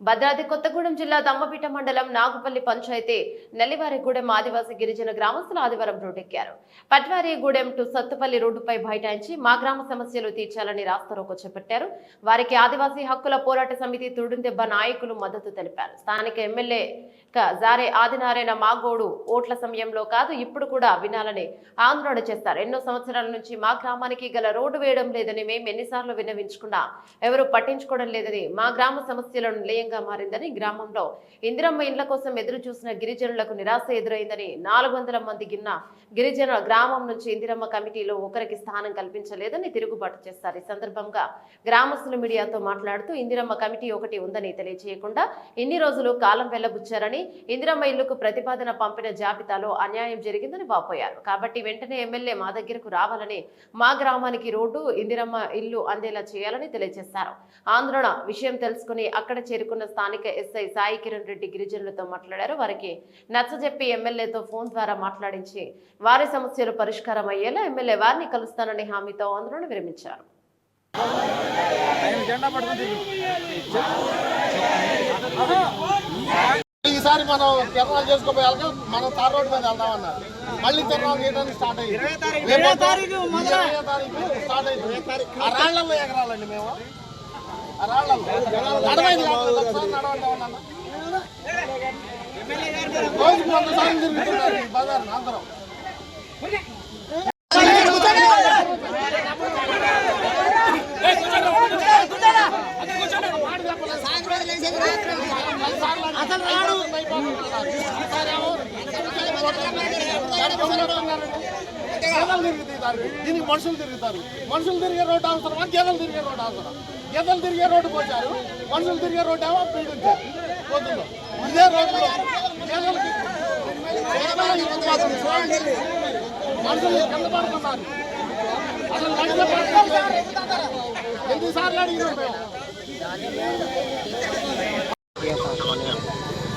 భద్రాద్రి కొత్తగూడెం జిల్లా దమ్మపీట మండలం నాగుపల్లి పంచాయతీ నెల్లివారిగూడెం ఆదివాసీ గిరిజన గ్రామస్తులు ఆదివారం రోడ్డెక్కారు. పట్వారిగూడెం టు సత్తుపల్లి రోడ్డుపై బైఠాయించి మా గ్రామ సమస్యలు తీర్చాలని రాస్తారోకు చేపట్టారు. వారికి ఆదివాసీ హక్కుల పోరాట సమితి తుడుందెబ్బ నాయకులు మద్దతు తెలిపారు. స్థానిక ఎమ్మెల్యే క జారే ఆదినారాయణ మాగోడు ఓట్ల సమయంలో కాదు ఇప్పుడు కూడా వినాలని ఆందోళన చేస్తారు. ఎన్నో సంవత్సరాల నుంచి మా గ్రామానికి గల రోడ్డు వేయడం లేదని మేము ఎన్నిసార్లు విన్నవించుకున్నా ఎవరు పట్టించుకోవడం లేదని మా గ్రామ సమస్యలను నిలయంగా మారిందని గ్రామంలో ఇందిరమ్మ ఇండ్ల కోసం ఎదురు చూసిన గిరిజనులకు నిరాశ ఎదురైందని నాలుగు మంది గిన్న గిరిజన గ్రామం నుంచి ఇందిరమ్మ కమిటీలో ఒకరికి స్థానం కల్పించలేదని తిరుగుబాటు చేస్తారు. ఈ సందర్భంగా గ్రామస్తులు మీడియాతో మాట్లాడుతూ ఇందిరమ్మ కమిటీ ఒకటి ఉందని తెలియజేయకుండా ఇన్ని రోజులు కాలం వెళ్ళబుచ్చారని ఇందిరమ్మ ఇల్లుకు ప్రతిపాదన పంపిన జాబితాలో అన్యాయం జరిగిందని వాపోయారు. కాబట్టి వెంటనే ఎమ్మెల్యే మా దగ్గరకు రావాలని మా గ్రామానికి రోడ్డు ఇందిరమ్మ ఇల్లు అందేలా చేయాలని తెలియజేశారు. ఆందోళన విషయం తెలుసుకుని అక్కడ చేరుకున్న స్థానిక ఎస్ఐ సాయి కిరణ్ రెడ్డి గిరిజనులతో మాట్లాడారు. వారికి నచ్చజెప్పి ఎమ్మెల్యేతో ఫోన్ ద్వారా మాట్లాడించి వారి సమస్యలు పరిష్కారం అయ్యేలా ఎమ్మెల్యే వారిని కలుస్తానని హామీతో ఆందోళన విరమించారు. ఈసారి మనం తిరణాలు చేసుకోపోయాక మనం తార్ రోడ్డు మీద వెళ్దామన్నారు. మళ్ళీ తిరణాలు చేయడానికి స్టార్ట్ అయ్యింది. ఇరవై తారీఖు. స్టార్ట్ అయింది ఆ రాళ్ళలో ఎగరాలండి మేము. అసలు రాడు గేదెలు తిరుగుతాయి దానికి. దీనికి మనుషులు తిరుగుతారు మనుషులు తిరిగే రోడ్డు అవసరమా గేదెలు తిరిగే రోడ్డు అవసరం గేదెలు తిరిగే రోడ్డు పోచారు మనుషులు తిరిగే రోడ్డు? ఏమో పొద్దున్న ఇదే రోడ్డు. మనుషులు కింద పడుతున్నారు అసలు పరిస్థితి లేదు. ఎన్నిసార్లు అడిగినాం మేము?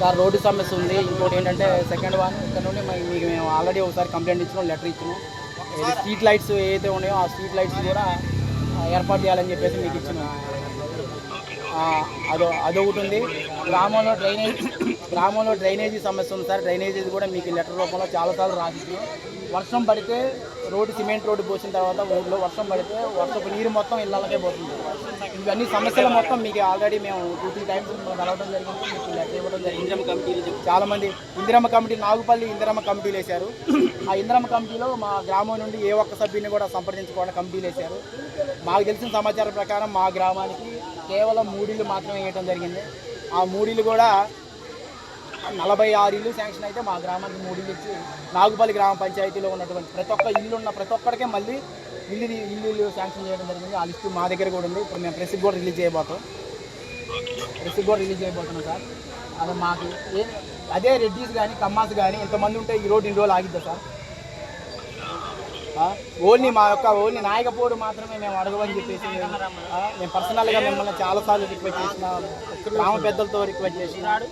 సార్ రోడ్డు సమస్య ఉంది. ఇంకోటి ఏంటంటే సెకండ్ వన్ ఇక్కడ నుండి మీకు మేము ఆల్రెడీ ఒకసారి కంప్లైంట్ ఇచ్చినాం లెటర్ ఇచ్చినాం. స్ట్రీట్ లైట్స్ ఏదైతే ఉన్నాయో ఆ స్ట్రీట్ లైట్స్ కూడా ఏర్పాటు చేయాలని చెప్పేసి మీకు ఇచ్చిన. అదో అదొకటి ఉంది గ్రామంలో డ్రైనేజ్ గ్రామంలో డ్రైనేజీ సమస్య ఉంది సార్. డ్రైనేజీ కూడా మీకు లెటర్ రూపంలో చాలాసార్లు రాసిస్తున్నాం వర్షం పడితే రోడ్డు సిమెంట్ రోడ్డు పోసిన తర్వాత ఊళ్ళో వర్షం పడితే వర్షపు నీరు మొత్తం ఇళ్ళకే పోతుంది. ఇవన్నీ సమస్యలు మొత్తం మీకు ఆల్రెడీ మేము టూ త్రీ టైమ్స్ కలవడం జరిగింది. మీకు లెటర్ ఇవ్వడం జరిగింది. ఇందిరమ్మ కమిటీలు చాలా మంది ఇందిరమ్మ కమిటీ నాగుపల్లి ఇందిరమ్మ కమిటీలు వేశారు. ఆ ఇందిరమ్మ కమిటీలో మా గ్రామం నుండి ఏ ఒక్క సభ్యుని కూడా సంప్రదించుకోవడం కమిటీలు వేశారు. మాకు తెలిసిన సమాచారం ప్రకారం మా గ్రామానికి కేవలం మూడీలు మాత్రమే వేయటం జరిగింది. ఆ మూడీలు కూడా నలభై ఆరు ఇల్లు శాంక్షన్ అయితే మా గ్రామానికి మూడు ఇల్లు ఇచ్చి నాగుపల్లి గ్రామ పంచాయతీలో ఉన్నటువంటి ప్రతి ఒక్క ఇల్లు ఉన్న ప్రతి ఒక్కరికే మళ్ళీ ఇల్లు ఇల్లు ఇల్లు శాంక్షన్ చేయడం జరిగింది. ఆ లిస్టు మా దగ్గర కూడా ఉంది. ఇప్పుడు మేము ప్రెస్కి కూడా రిలీజ్ చేయబోతాం ప్రెస్కి కూడా రిలీజ్ చేయబోతున్నాం సార్. అది మాకు అదే రెడ్డిస్ కానీ కమ్మాస్ కానీ ఇంతమంది ఉంటే ఈ రోడ్డు ఇన్ని రోజులు ఆగిద్దా సార్? ఓన్లీ మా యొక్క ఓన్లీ నాయకపోడు మాత్రమే మేము అడగమని చెప్పేసి మేము పర్సనల్గా మిమ్మల్ని చాలాసార్లు రిక్వెస్ట్ చేసిన గ్రామ పెద్దలతో రిక్వెస్ట్ చేసినాడు.